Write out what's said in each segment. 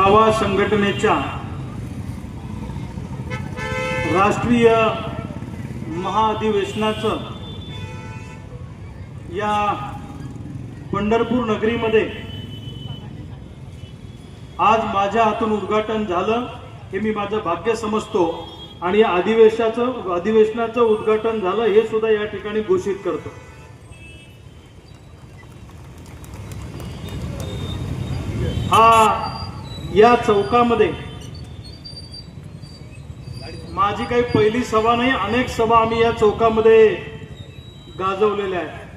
छावा संघटनेच्या राष्ट्रीय महाअधिवेशनाचं या पंढरपूर नगरीमध्ये आज माझ्या हातून उद्घाटन झालं हे मी माझं भाग्य समजतो. आणि या अधिवेशनाचं अधिवेशनाचं उद्घाटन झालं हे सुद्धा या ठिकाणी घोषित करतो. हा या चौकामध्ये माझी काही पहिली सभा नाही अनेक सभा आम्ही या चौकामध्ये गाजवलेल्या आहेत.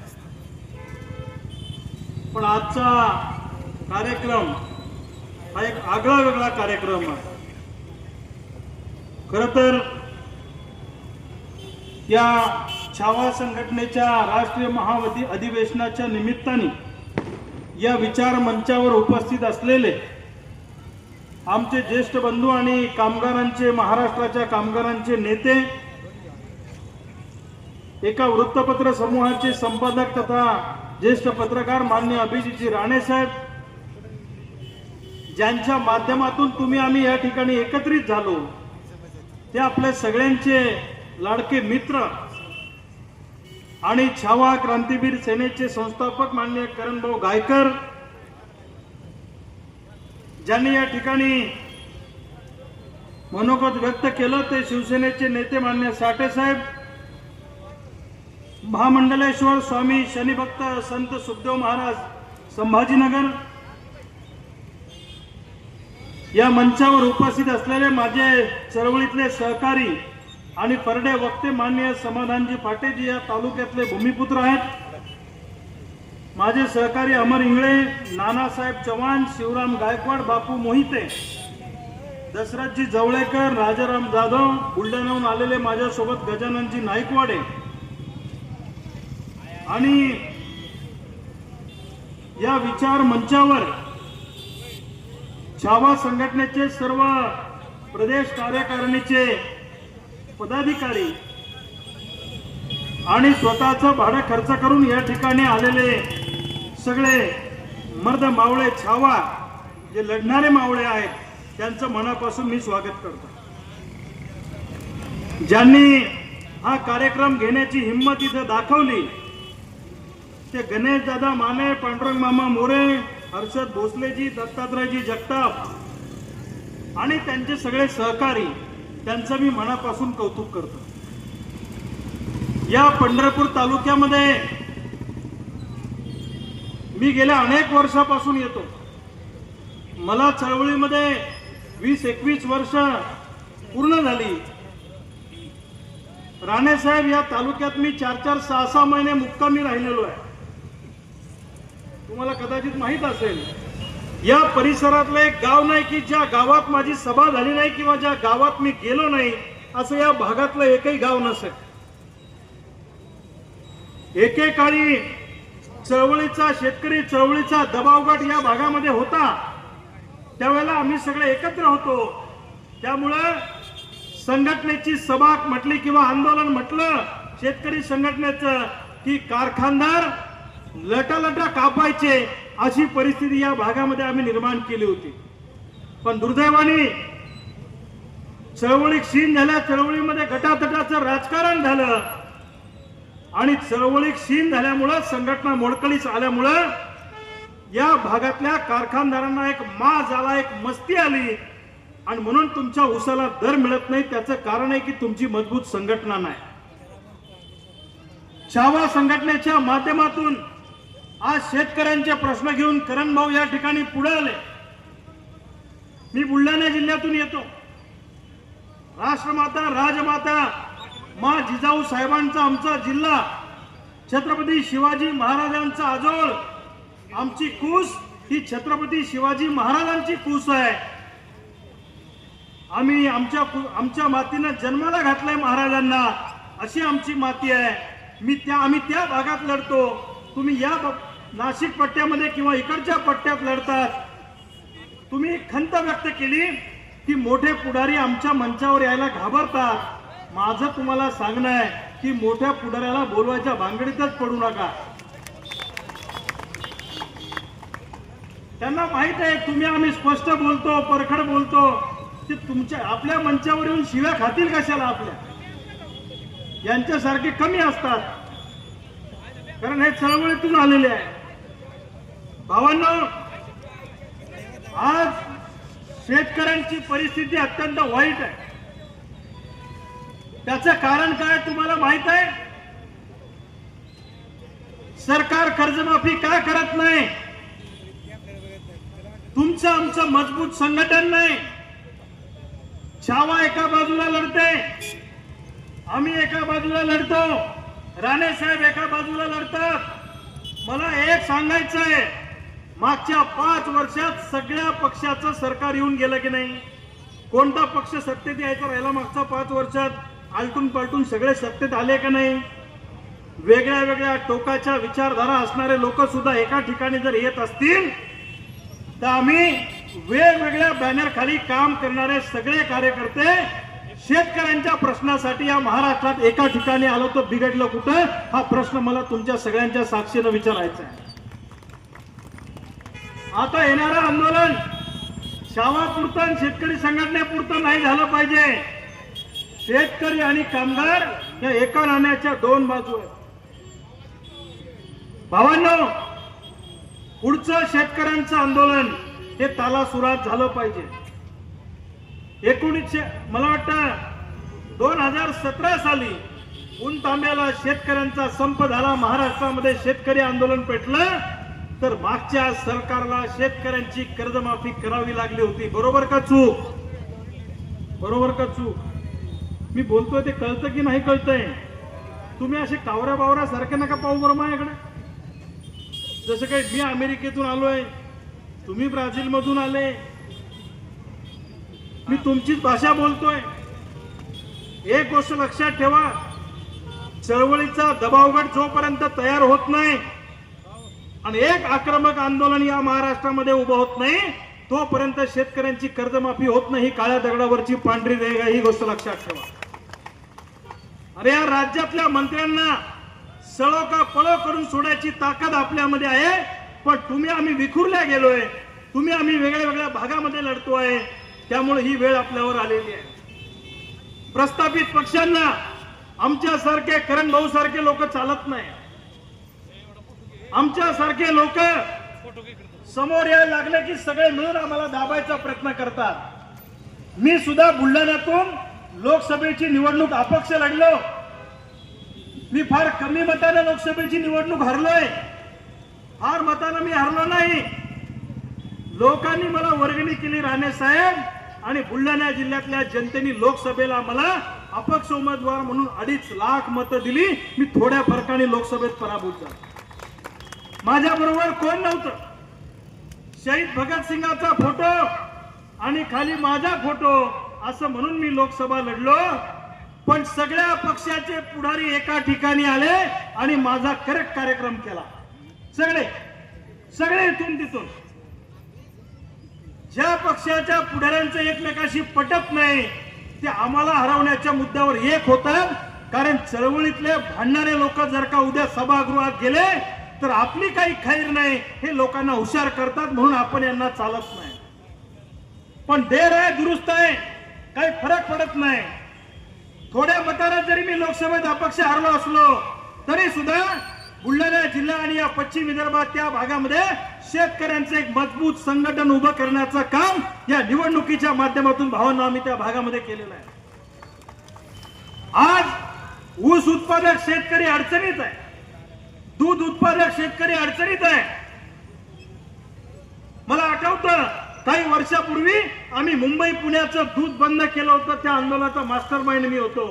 पण आजचा कार्यक्रम हा एक आगळा वेगळा कार्यक्रम आहे. खर तर या छावा संघटनेच्या राष्ट्रीय महावती अधिवेशनाच्या निमित्ताने या विचार मंचावर उपस्थित असलेले आमचे ज्येष्ठ बंधू आणि कामगारांचे महाराष्ट्राच्या कामगारांचे नेते एका वृत्तपत्र समूहाचे संपादक तथा ज्येष्ठ पत्रकार मान्य अभिजितजी राणे साहेब ज्यांच्या माध्यमातून तुम्ही आम्ही या ठिकाणी एकत्रित झालो. ते आपल्या सगळ्यांचे लाडके मित्र आणि छावा क्रांतीवीर सेनेचे संस्थापक मान्य करणभाऊ गायकर ज्यांनी या ठिकाणी मनोगत व्यक्त केलं ते शिवसेनेचे नेते मान्य साठे साहेब महामंडलेश्वर स्वामी शनिभक्त संत सुखदेव महाराज संभाजीनगर या मंचावर उपस्थित असलेले माझे चळवळीतले सहकारी आणि परडे वक्ते मान्य समाधानजी फाटेजी या तालुक्यातले भूमिपुत्र आहेत. माझे सहकारी अमर इंगळे नानासाहेब चव्हाण शिवराम गायकवाड बापू मोहिते दशरथजी जवळेकर राजाराम जाधव बुलढाण्याहून आलेले माझ्यासोबत गजाननजी नाईकवाडे आणि या विचार मंचावर छावा संघटनेचे सर्व प्रदेश कार्यकारिणीचे पदाधिकारी आणि स्वतःचं भाडं खर्च करून या ठिकाणी आलेले सगळे मर्द मावळे छावा जे लढणारे मावळे आहेत त्यांचं मनापासून मी स्वागत करतो. ज्यांनी हा कार्यक्रम घेण्याची हिंमत इथं दाखवली ते गणेश दादा माने पांडुरंग मामा मोरे हर्षद भोसलेजी दत्तात्रयजी जगताप आणि त्यांचे सगळे सहकारी त्यांचं मी मनापासून कौतुक करतो. या पंढरपूर तालुक्यामध्ये मी गेल्या अनेक वर्षापासून येतो. मला चळवळीमध्ये वीस एकवीस वर्ष पूर्ण झाली. राणेसाहेब या तालुक्यात मी चार चार सहा सहा महिने मुक्कामी राहिलेलो आहे. तुम्हाला कदाचित माहीत असेल या परिसरातलं एक गाव नाही की ज्या गावात माझी सभा झाली नाही किंवा ज्या गावात मी गेलो नाही असं या भागातलं एकही गाव नसेल. एकेकाळी चळवळीचा शेतकरी चळवळीचा दबावगट या भागामध्ये होता. त्यावेळेला आम्ही सगळे एकत्र होतो. त्यामुळं संघटनेची सभा म्हटली किंवा आंदोलन म्हटलं शेतकरी संघटनेचं की कारखानदार लटालटा कापायचे अशी परिस्थिती या भागामध्ये आम्ही निर्माण केली होती. पण दुर्दैवाने चळवळी क्षीण झाल्या चळवळीमध्ये गटातटाचं राजकारण झालं. आणि चळवळी क्षीण झाल्यामुळं संघटना मोडकळीस आल्यामुळं या भागातल्या कारखानदारांना एक माज आला एक मस्ती आली. आणि म्हणून तुमच्या उसाला दर मिळत नाही त्याचं कारण आहे की तुमची मजबूत संघटना नाही. छावा संघटनेच्या माध्यमातून आज शेतकऱ्यांचे प्रश्न घेऊन करण भाऊ या ठिकाणी पुढे आले. मी बुलढाणा जिल्ह्यातून येतो. राष्ट्रमाता राजमाता मा जिजाऊ साहेबांचा आमचा जिल्हा छत्रपती शिवाजी महाराजांचा आजोळ. आमची कूस ही छत्रपती शिवाजी महाराजांची कूस आहे. आम्ही आमच्या आमच्या मातीनं जन्माला घातलंय महाराजांना अशी आमची माती आहे. मी त्या आम्ही त्या भागात लढतो. तुम्ही या नाशिक पट्ट्यामध्ये किंवा इकडच्या पट्ट्यात लढतात तुम्ही खंत व्यक्त केली की मोठे पुढारी आमच्या मंचावर यायला घाबरतात. माझं तुम्हाला सांगणं आहे की मोठ्या पुढाऱ्याला बोलवायच्या भांगडीतच पडू नका. त्यांना माहीत आहे तुम्ही आम्ही स्पष्ट बोलतो परखड बोलतो. ते तुमच्या आपल्या मंचावर येऊन शिव्या खातील कशाला आपल्या? यांच्यासारखे कमी असतात. कारण हे चळवळीतून आलेले आहे. भावांनो आज शेतकऱ्यांची परिस्थिती अत्यंत वाईट आहे. त्याचं कारण काय तुम्हाला माहीत आहे? सरकार कर्जमाफी का करत नाही? तुमचं आमचं मजबूत संघटन नाही. छावा एका बाजूला लढते. आम्ही एका बाजूला लढतो. राणे साहेब एका बाजूला लढतात. मला एक सांगायचं आहे. मागच्या पाच वर्षात सगळ्या पक्षाचं सरकार येऊन गेलं की नाही? कोणता पक्ष सत्तेत यायचा राहिला मागच्या पाच वर्षात? आलटून पलटून सगळे सत्तेत आले का नाही? वेगळ्या वेगळ्या टोकाच्या विचारधारा असणारे लोक सुद्धा एका ठिकाणी जर येत असतील तर आम्ही वेगवेगळ्या बॅनर खाली काम करणारे सगळे कार्यकर्ते शेतकऱ्यांच्या प्रश्नासाठी या महाराष्ट्रात एका ठिकाणी आलो तर बिघडलं कुठं? हा प्रश्न मला तुमच्या सगळ्यांच्या साक्षीनं विचारायचा आहे. आता येणारं आंदोलन शावापुरतं शेतकरी संघटनेपुरतं नाही झालं पाहिजे. शेतकरी आणि कामगार या एका नाण्याच्या दोन बाजू आहेत. भावांनो पुढचं शेतकऱ्यांचं आंदोलन हे तालासुरात झालं पाहिजे. एकोणीसशे मला वाटतं दोन हजार सतरा साली ऊन तांब्याला शेतकऱ्यांचा संप झाला महाराष्ट्रामध्ये शेतकरी आंदोलन पेटलं तर मागच्या सरकारला शेतकऱ्यांची कर्जमाफी करावी लागली होती. बरोबर का चूक? बरोबर का चूक? मी बोलतोय ते कळतं की नाही कळतंय? तुम्ही असे कावऱ्या बावऱ्या सारखे नका पाहू बरं माझ्याकडे. जसं काही मी अमेरिकेतून आलोय तुम्ही ब्राझील मधून आले. मी तुमचीच भाषा बोलतोय. एक गोष्ट लक्षात ठेवा चळवळीचा दबावगट जोपर्यंत तयार होत नाही आणि एक आक्रमक आंदोलन या महाराष्ट्रामध्ये उभं होत नाही तोपर्यंत शेतकऱ्यांची कर्जमाफी होत नाही काळ्या दगडावरची पांढरी रेगा ही गोष्ट लक्षात ठेवा. अरे या राज्यातल्या मंत्र्यांना सळो का पळो करून सोडायची ताकद आपल्यामध्ये आहे. पण तुम्ही आम्ही विखुरल्या गेलोय. तुम्ही आम्ही वेगळ्या वेगळ्या भागामध्ये लढतो आहे. त्यामुळे ही वेळ आपल्यावर आलेली आहे. प्रस्थापित पक्षांना आमच्यासारखे करण भाऊ सारखे लोक चालत नाही. आमच्यासारखे लोक समोर यायला लागले की सगळे मिळून आम्हाला दाबायचा प्रयत्न करतात. मी सुद्धा बुलढाण्यातून लोकसभेची निवडणूक अपक्ष लढलो. मी फार कमी मताने लोकसभेची निवडणूक हरलोय. फार मताने मी हरलो नाही. लोकांनी मला वर्गणी केली राणे साहेब आणि बुलढाणा जिल्ह्यातल्या जनतेने लोकसभेला मला अपक्ष उमेदवार म्हणून अडीच लाख मतं दिली. मी थोड्या फरकाने लोकसभेत पराभूत झालो. माझ्या बरोबर कोण नव्हतं? शहीद भगतसिंगाचा फोटो आणि खाली माझा फोटो. असं म्हणून मी लोकसभा लढलो. पण सगळ्या पक्षाचे पुढारी एका ठिकाणी आले आणि माझा करेक्ट कार्यक्रम केला. सगळे सगळे इथून तिथून. ज्या पक्षाच्या पुढाऱ्यांचं एकमेकाशी पटत नाही ते आम्हाला हरवण्याच्या मुद्द्यावर एक होतात कारण चळवळीतले भांडणारे लोक जर का उद्या सभागृहात गेले तर आपली काही खैर नाही हे लोकांना हुशार करतात म्हणून आपण यांना चालत नाही. पण देर आहे दुरुस्त आहे. काही फरक पडत नाही. थोड्या मताने जरी मी लोकसभेत अपक्ष हरलो असलो तरी सुद्धा बुलढाणा जिल्हा आणि या पश्चिम विदर्भात त्या भागामध्ये शेतकऱ्यांचं एक मजबूत संघटन उभं करण्याचं काम या निवडणुकीच्या माध्यमातून भावांना आम्ही त्या भागामध्ये केलेलं आहे. आज ऊस उत्पादक शेतकरी अडचणीत आहे. दूध उत्पादक शेतकरी अडचणीत आहे. मला आठवतं काही वर्षापूर्वी आम्ही मुंबई पुण्याचं दूध बंद केलं होतं. त्या आंदोलनाचा मास्टर माइंड मी होतो.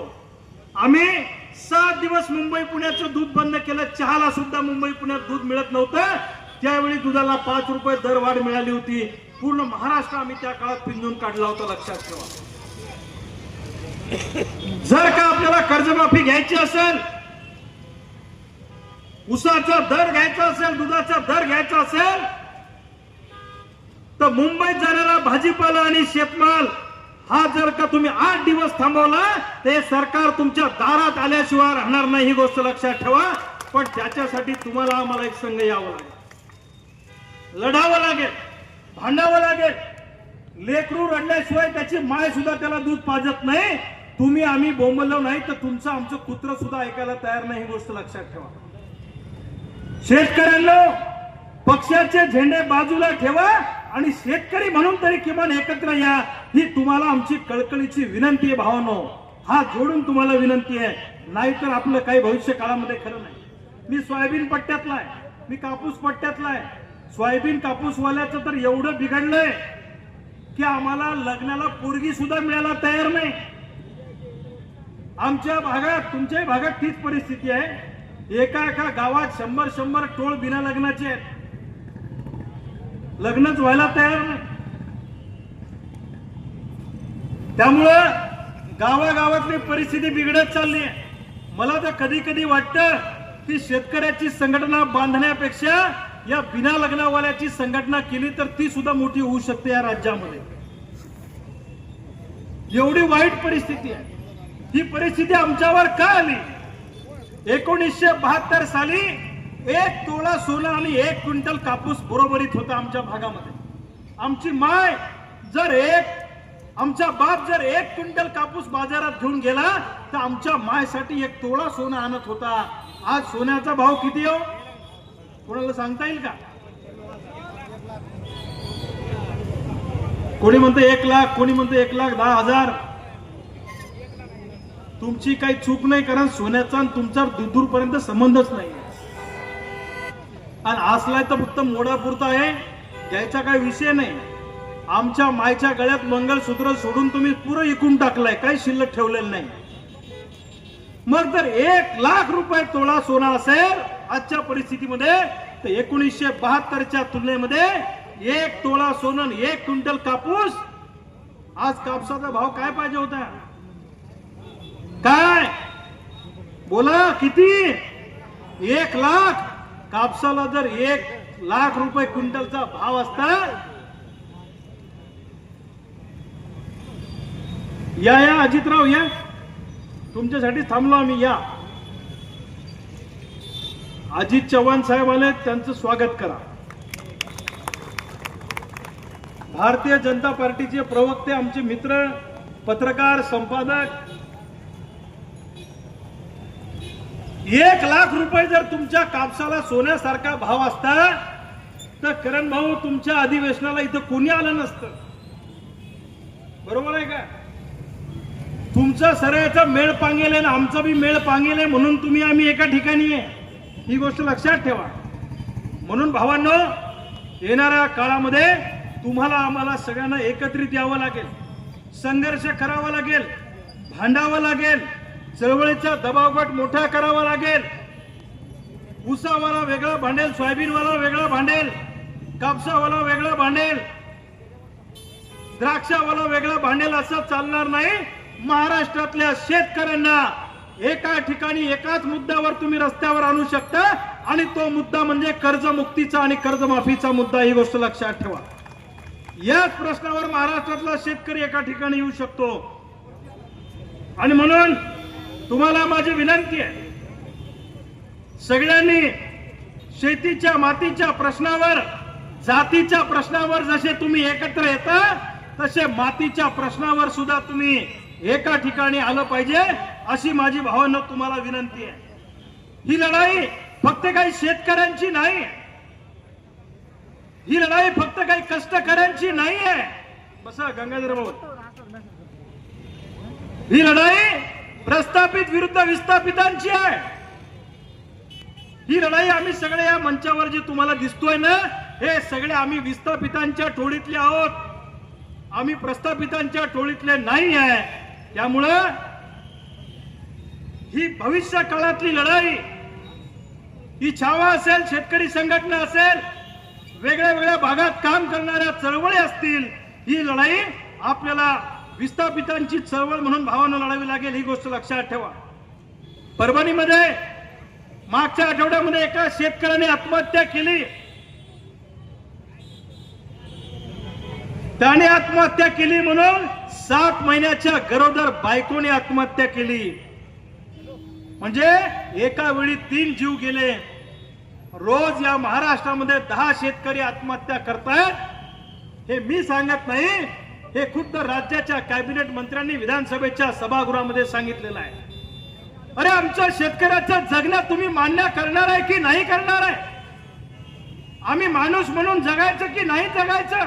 आम्ही सात दिवस मुंबई पुण्याचं दूध बंद केलं. चहाला सुद्धा मुंबई पुण्यात दूध मिळत नव्हतं. त्यावेळी दुधाला पाच रुपये दरवाढ मिळाली होती. पूर्ण महाराष्ट्र आम्ही त्या काळात पिंजून काढला होता लक्षात ठेवा. जर का आपल्याला कर्जमाफी घ्यायची असेल उसाचा दर घ्यायचा असेल दुधाचा दर घ्यायचा असेल तर मुंबईत जाणारा भाजीपाला आणि शेतमाल हा जर का तुम्ही आठ दिवस थांबवला ते सरकार तुमच्या दारात आल्याशिवाय राहणार नाही ही गोष्ट लक्षात ठेवा. पण त्याच्यासाठी तुम्हाला आम्हाला एक संघ यावं लागेल. लढावं लागेल भांडावं लागेल. लेकरू रडल्याशिवाय त्याची माय सुद्धा त्याला दूध पाजत नाही. तुम्ही आम्ही बोंबलो नाही तर तुमचं आमचं कुत्र सुद्धा ऐकायला तयार नाही ही गोष्ट लक्षात ठेवा. शेतकऱ्यांना पक्षाचे झेंडे बाजूला ठेवा. आणि शेतकरी म्हणून तरी किमान एकत्र या ही तुम्हाला आमची कळकळीची विनंती आहे भावानो. हा जोडून तुम्हाला विनंती आहे. नाहीतर आपलं काही भविष्य काळामध्ये खरं नाही. मी सोयाबीन पट्ट्यातला आहे. मी कापूस पट्ट्यातला आहे. सोयाबीन कापूसवाल्याचं तर एवढं बिघडलंय की आम्हाला लग्नाला पोरगी सुद्धा मिळायला तयार नाही. आमच्या भागात तुमच्याही भागात तीच परिस्थिती आहे. एका एका गावात शंभर शंभर टोळ बिना लग्नाचे आहेत. लग्नच व्हायला तयार नाही. त्यामुळं गावागावातली परिस्थिती बिघडत चालली आहे. मला तर कधी कधी वाटतं की शेतकऱ्याची संघटना बांधण्यापेक्षा या बिना लग्नवाल्याची संघटना केली तर ती सुद्धा मोठी होऊ शकते या राज्यामध्ये. एवढी वाईट परिस्थिती आहे. ही परिस्थिती आमच्यावर का आली? एकोणीसशे बहात्तर साली एक तोळा सोनं आणि एक क्विंटल कापूस बरोबरीत होता आमच्या भागामध्ये. आमची माय जर एक आमचा बाप जर एक क्विंटल कापूस बाजारात घेऊन गेला तर आमच्या मायसाठी एक तोळा सोनं आणत होता. आज सोन्याचा भाव किती हो? कोणाला सांगता येईल का? कोणी म्हणतं एक लाख कोणी म्हणतं एक लाख दहा हजार? तुमची काही चूक नाही कारण सोन्याचा आणि तुमचा दूरपर्यंत संबंधच नाही. आणि असलाय तर फक्त मोडापुरता आहे. द्यायचा काही विषय नाही. आमच्या मायच्या गळ्यात मंगळसूत्र सोडून तुम्ही पुरं इकून टाकलाय. काही शिल्लक ठेवलेलं नाही. मग जर एक लाख रुपये तोळा सोना असेल आजच्या परिस्थितीमध्ये तर एकोणीसशे बहात्तरच्या तुलनेमध्ये एक तोळा सोनं एक क्विंटल कापूस आज कापसाचा भाव काय पाहिजे होता? काय? बोला किती? एक लाख? कापसाला जर एक लाख रुपये क्विंटलचा भाव असता या या अजितराव या. तुमच्यासाठी थांबलो आम्ही या. अजित चव्हाण साहेब आले त्यांचं स्वागत करा. भारतीय जनता पार्टीचे प्रवक्ते आमचे मित्र पत्रकार संपादक एक लाख रुपये जर तुमच्या कापसाला सोन्यासारखा भाव असता तर करण भाऊ तुमच्या अधिवेशनाला इथं कोणी आलं नसतं. बरोबर आहे का? तुमचा सगळ्याचा मेळ पांगेल आहे ना आमचा बी मेळ पांगेल आहे म्हणून तुम्ही आम्ही एका ठिकाणी आहे. ही गोष्ट लक्षात ठेवा. म्हणून भावांनो येणाऱ्या काळामध्ये तुम्हाला आम्हाला सगळ्यांना एकत्रित यावं लागेल. संघर्ष करावा लागेल भांडावं लागेल चळवळीचा दबावगट मोठा करावा लागेल. ऊसावाला वेगळं भांडेल सोयाबीनवाला वेगळं भांडेल कापसावाला वेगळं भांडेल द्राक्षावाला वेगळं भांडेल असं चालणार नाही. महाराष्ट्रातल्या शेतकऱ्यांना एका ठिकाणी एकाच मुद्द्यावर तुम्ही रस्त्यावर आणू शकता आणि तो मुद्दा म्हणजे कर्जमुक्तीचा आणि कर्जमाफीचा मुद्दा ही गोष्ट लक्षात ठेवा. याच प्रश्नावर महाराष्ट्रातला शेतकरी एका ठिकाणी येऊ शकतो. आणि म्हणून तुम्हाला माझी विनंती आहे. सगळ्यांनी शेतीच्या मातीच्या प्रश्नावर जातीच्या प्रश्नावर जसे तुम्ही एकत्र येता तसे मातीच्या प्रश्नावर सुद्धा तुम्ही एका ठिकाणी आलं पाहिजे अशी माझी भावना तुम्हाला विनंती आहे. ही लढाई फक्त काही शेतकऱ्यांची नाही. ही लढाई फक्त काही कष्टकऱ्यांची नाही आहे बसा गंगाधर भाऊ. ही लढाई प्रस्थापित विरुद्ध विस्थापितांची आहे. ही लढाई आम्ही सगळे या मंचावर जे तुम्हाला दिसतोय ना हे सगळे आम्ही विस्थापितांच्या टोळीतले आहोत. आम्ही प्रस्थापितांच्या टोळीतले नाही आहे. त्यामुळं ही भविष्य काळातली लढाई ही छावा असेल शेतकरी संघटना असेल वेगळ्या वेगळ्या भागात काम करणाऱ्या चळवळी असतील ही लढाई आपल्याला विस्थापितांची चळवळ म्हणून भावानं लढावी लागेल ही गोष्ट लक्षात ठेवा. परभणीमध्ये मागच्या आठवड्यामध्ये एका शेतकऱ्याने आत्महत्या केली. त्याने आत्महत्या केली म्हणून सात महिन्याच्या गरोदर बायकोने आत्महत्या केली. म्हणजे एका वेळी तीन जीव गेले. रोज या महाराष्ट्रामध्ये दहा शेतकरी आत्महत्या करतायत. हे मी सांगत नाही हे खुद्द राज्याच्या कॅबिनेट मंत्र्यांनी विधानसभेच्या सभागृहामध्ये सांगितलेलं आहे. अरे आमच्या शेतकऱ्याचं जगणं तुम्ही मान्य करणार आहे की नाही करणार आहे? आम्ही माणूस म्हणून जगायचं की नाही जगायचं?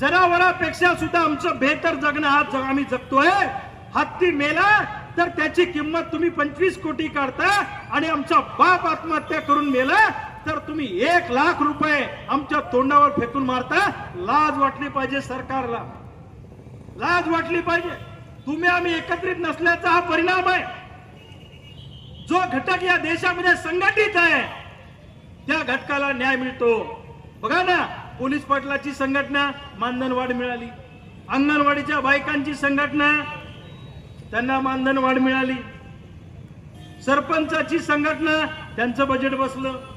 जनावरापेक्षा सुद्धा आमचं बेहतर जगणं हा जग आम्ही जगतोय. हत्ती मेला तर त्याची किंमत तुम्ही पंचवीस कोटी काढता आणि आमचा बाप आत्महत्या करून मेला तर तुम्ही एक लाख रुपये आमच्या तोंडावर फेकून मारता लाज वाटली पाहिजे सरकारला. लाज वाटली पाहिजे. तुम्ही आम्ही एकत्रित नसल्याचा हा परिणाम आहे. जो घटक या देशामध्ये संघटित आहे त्या घटकाला न्याय मिळतो. बघा ना पोलीस पाटलाची संघटना मानधनवाढ मिळाली. अंगणवाडीच्या बायकांची संघटना त्यांना मानधनवाढ मिळाली. सरपंचाची संघटना त्यांचं बजेट बसलं.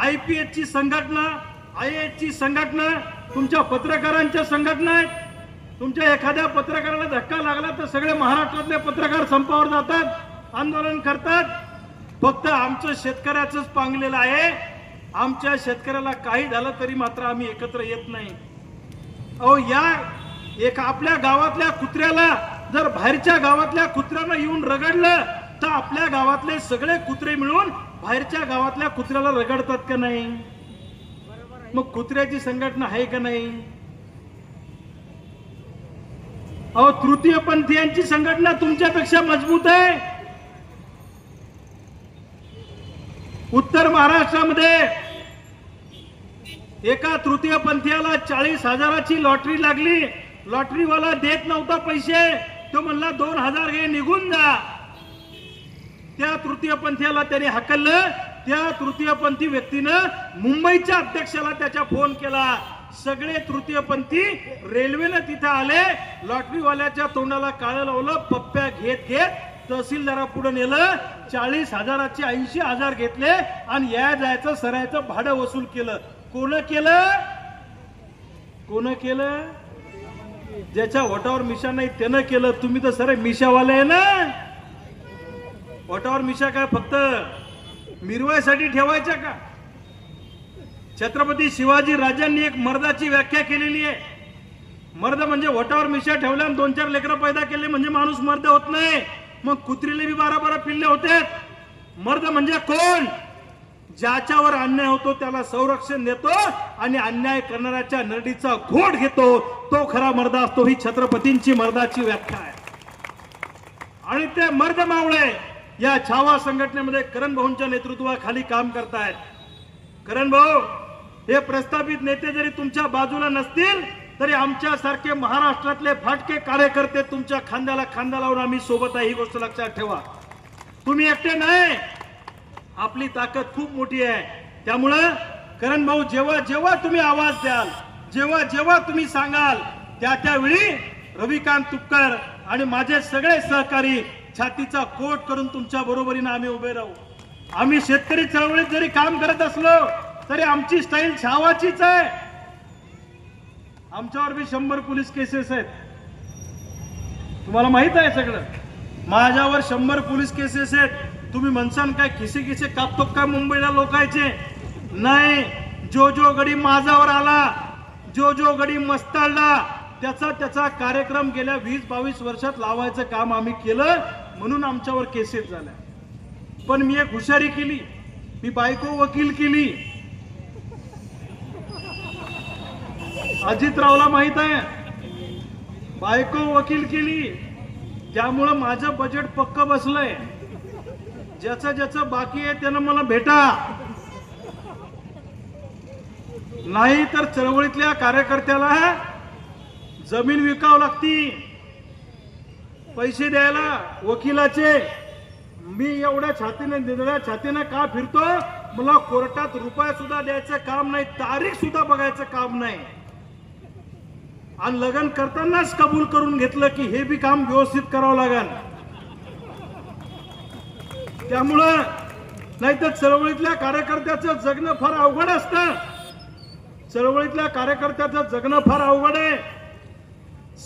आय पी एस ची संघटना आय एस ची संघटना तुमच्या पत्रकारांच्या संघटना आहेत. तुमच्या एखाद्या पत्रकाराला धक्का लागला तर सगळे महाराष्ट्रातले पत्रकार संपावर जातात आंदोलन करतात. फक्त आमचं शेतकऱ्याचंच पांगलेलं आहे. आमच्या शेतकऱ्याला काही झालं तरी मात्र आम्ही एकत्र येत नाही. अहो या एक आपल्या गावातल्या कुत्र्याला जर बाहेरच्या गावातल्या कुत्र्यानं येऊन रगडलं तर आपल्या गावातले सगळे कुत्रे मिळून बाहेरच्या गावातल्या कुत्र्याला रगडतात का नाही? मग कुत्र्याची संघटना आहे का नाही? अहो तृतीय पंथीयांची संघटना तुमच्यापेक्षा मजबूत आहे. उत्तर महाराष्ट्रामध्ये एका तृतीय पंथीयाला चाळीस हजाराची लॉटरी लागली. लॉटरीवाला देत नव्हता पैसे. तो म्हणला दोन हजार हे निघून जा. त्या तृतीय पंथीयाला त्याने हकललं. त्या तृतीयपंथी व्यक्तीनं मुंबईच्या अध्यक्षाला त्याच्या फोन केला. सगळे तृतीयपंथी रेल्वेनं तिथं आले. लॉटरीवाल्याच्या तोंडाला काळं लावलं पप्प्या घेत घेत तहसीलदारा पुढे नेलं. चाळीस हजाराचे ऐंशी हजार घेतले आणि या जायचं सरायचं भाडं वसूल केलं. कोण केलं? कोण केलं? ज्याच्या वटावर मिशा नाही त्यानं केलं. तुम्ही तर सर मिशावाले आहे ना? ओटावर मिशा काय फक्त मिरवायसाठी ठेवायच्या का? छत्रपती शिवाजी राजांनी एक मर्दाची व्याख्या केलेली आहे. मर्द म्हणजे ओटावर मिशा ठेवल्या दोन चार लेकरं पैदा केले म्हणजे माणूस मर्द होत नाही. मग कुत्रीले बी बारा बारा पिल्ले होते मर्द म्हणजे कोण? ज्याच्यावर अन्याय होतो त्याला संरक्षण देतो आणि अन्याय करणाऱ्याच्या नरडीचा घोट घेतो. तो खरा मर्द असतो ही छत्रपतींची मर्दाची व्याख्या आहे. आणि ते मर्द मावळे या छावा संघटनेमध्ये करण भाऊंच्या नेतृत्वाखाली काम करतायत. करण भाऊ हे प्रस्थापित नेते जरी तुमच्या बाजूला नसतील तरी आमच्या सारखे महाराष्ट्रातले फाटके कार्यकर्ते तुमच्या खांद्याला खांदा लावून आम्ही सोबत आहे ही गोष्ट लक्षात ठेवा. तुम्ही एकटे नाही. आपली ताकद खूप मोठी आहे. त्यामुळं करण भाऊ जेव्हा जेव्हा तुम्ही आवाज द्याल जेव्हा जेव्हा तुम्ही सांगाल त्या त्यावेळी रविकांत तुपकर आणि माझे सगळे सहकारी छातीचा कोट करून तुमच्या बरोबरीनं आम्ही उभे राहू. आम्ही शेतकरी चळवळीत जरी काम करत असलो तरी आमची स्टाईल छावाचीच आहे. आमच्यावर बी शंभर पोलीस केसेस आहेत. तुम्हाला माहीत आहे सगळं? माझ्यावर शंभर पोलीस केसेस आहेत. तुम्ही म्हणसान काय खिसे खिसे कापतो काय मुंबईला लोकायचे? नाही. जो जो गडी माझावर आला जो जो गडी मस्ताळला त्याचा त्याचा कार्यक्रम गेल्या वीस बावीस वर्षात लावायचं काम आम्ही केलं. म्हणून आमच्यावर केसेस झाल्या. पण मी एक हुशारी केली. मी बायको वकील केली. अजितरावला माहीत आहे. बायको वकील केली. ज्यामुळं माझं बजेट पक्क बसलंय. ज्याचं ज्याचं बाकी आहे त्यानं मला भेटा. नाही तर चळवळीतल्या कार्यकर्त्याला जमीन विकावं लागती. पैसे द्यायला वकिलाचे. मी एवढ्या छातीने निधड्या छातीने का फिरतो? मला कोर्टात रुपया सुद्धा द्यायचं काम नाही तारीख सुद्धा बघायचं काम नाही. आणि लग्न करतानाच कबूल करून घेतलं की हे बी काम व्यवस्थित करावं लागेल. त्यामुळं नाही तर चळवळीतल्या कार्यकर्त्याचं जगणं फार अवघड असतं. चळवळीतल्या कार्यकर्त्याचं जगणं फार अवघड आहे.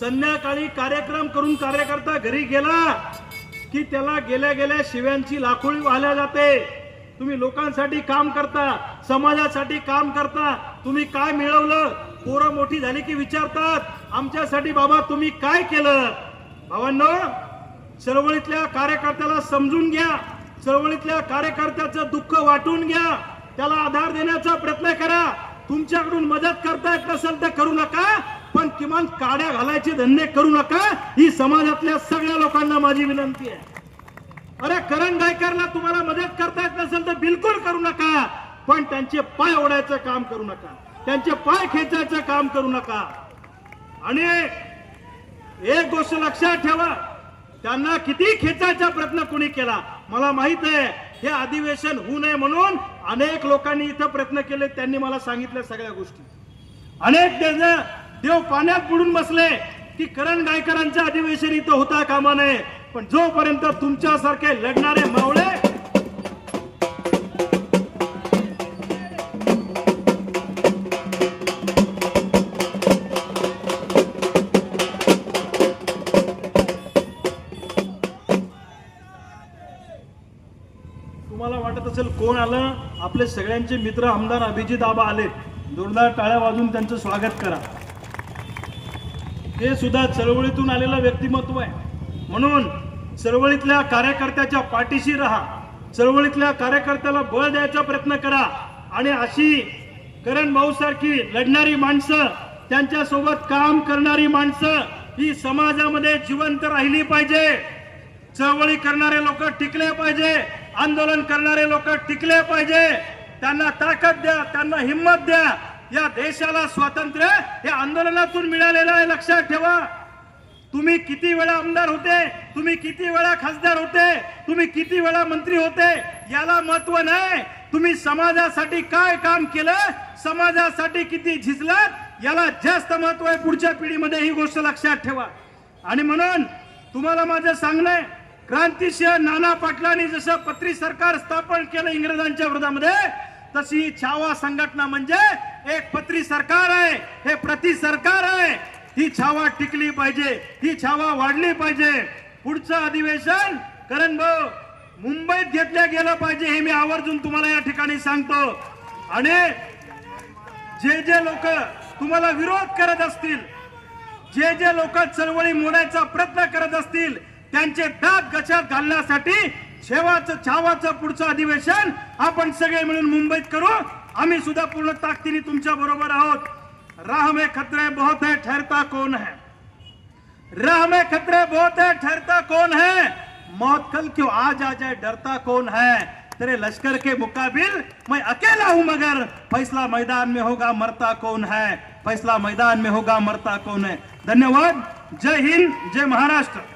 संध्याकाळी कार्यक्रम करून कार्यकर्ता घरी गेला की त्याला गेल्या गेल्या शिव्यांची लाखोळी वाहल्या जाते. तुम्ही लोकांसाठी काम करता समाजासाठी काम करता तुम्ही काय मिळवलं? पोरं मोठी झाली की विचारतात आमच्यासाठी बाबा तुम्ही काय केलं? भावांनो चळवळीतल्या कार्यकर्त्याला समजून घ्या. चळवळीतल्या कार्यकर्त्याचं दुःख वाटून घ्या. त्याला आधार देण्याचा प्रयत्न करा. तुमच्याकडून मदत करता येत नसेल तर करू नका. पण किमान काड्या घालायचे धंदे करू नका. ही समाजातल्या सगळ्या लोकांना माझी विनंती आहे. अरे करण गायकरला तुम्हाला मदत करता येत नसेल तर बिलकुल करू नका. पण त्यांचे पाय ओढायचं काम करू नका. त्यांचे पाय खेचायचं काम करू नका. आणि एक गोष्ट लक्षात ठेवा. त्यांना किती खेचायचा प्रयत्न कोणी केला? मला माहीत आहे हे अधिवेशन होऊ नये म्हणून अनेक लोकांनी इथं प्रयत्न केले. त्यांनी मला सांगितल्या सगळ्या गोष्टी. अनेक देव देव पाण्यात बुडून बसले. की करण गायकरांच्या अधिवेशन इथं होता कामा नये पण जोपर्यंत तुमच्यासारखे लढणारे मावळे तुम्हाला वाटत असेल कोण आलं? आपले सगळ्यांचे मित्र आमदार अभिजित आबा आले जोरदार टाळ्या वाजून त्यांचं स्वागत करा. हे सुद्धा चळवळीतून आलेलं व्यक्तिमत्व आहे. म्हणून चळवळीतल्या कार्यकर्त्याच्या पाठीशी राहा. चळवळीतल्या कार्यकर्त्याला बळ द्यायचा प्रयत्न करा. आणि अशी करण भाऊ सारखी लढणारी माणसं त्यांच्यासोबत काम करणारी माणसं ही समाजामध्ये जिवंत राहिली पाहिजे. चळवळी करणारे लोक टिकले पाहिजे. आंदोलन करणारे लोक टिकले पाहिजे. त्यांना ताकद द्या त्यांना हिंमत द्या. या देशाला स्वातंत्र्य हे आंदोलनातून मिळालेलं आहे लक्षात ठेवा. तुम्ही किती वेळा आमदार होते तुम्ही किती वेळा खासदार होते तुम्ही किती वेळा मंत्री होते याला महत्त्व नाही. तुम्ही समाजासाठी काय काम केलं समाजासाठी किती झिजलात याला जास्त महत्त्व आहे पुढच्या पिढीमध्ये ही गोष्ट लक्षात ठेवा. आणि म्हणून तुम्हाला माझं सांगणं आहे क्रांतिसिंह नाना पाटलांनी जसं पत्री सरकार स्थापन केलं इंग्रजांच्या विरोधामध्ये तशी छावा संघटना म्हणजे एक पत्री सरकार आहे हे प्रति सरकार आहे. ही छावा टिकली पाहिजे ही छावा वाढली पाहिजे. पुढचं अधिवेशन करण भाऊ मुंबईत घेतल्या गेलं पाहिजे हे मी आवर्जून तुम्हाला या ठिकाणी सांगतो. आणि जे जे लोक तुम्हाला विरोध करत असतील जे जे लोक चळवळी मोडायचा प्रयत्न करत असतील त्यांचे दात गचात घालण्यासाठी शेवाचं छावाचं पुढचं अधिवेशन आपण सगळे मिळून मुंबईत करू. आम्ही सुद्धा पूर्ण ताकदीने तुमच्या बरोबर आहोत. राह में खतरे बहुत है ठहरता कौन है? राह में खतरे बहुत है ठहरता कौन है? मौत कल क्यों आज आ जाए डरता कौन है? तेरे लश्कर के मुकाबिल मैं अकेला हूं मगर। फैसला मैदान में होगा मरता कौन है? फैसला मैदान में होगा मरता कौन है? धन्यवाद। जय हिंद जय महाराष्ट्र।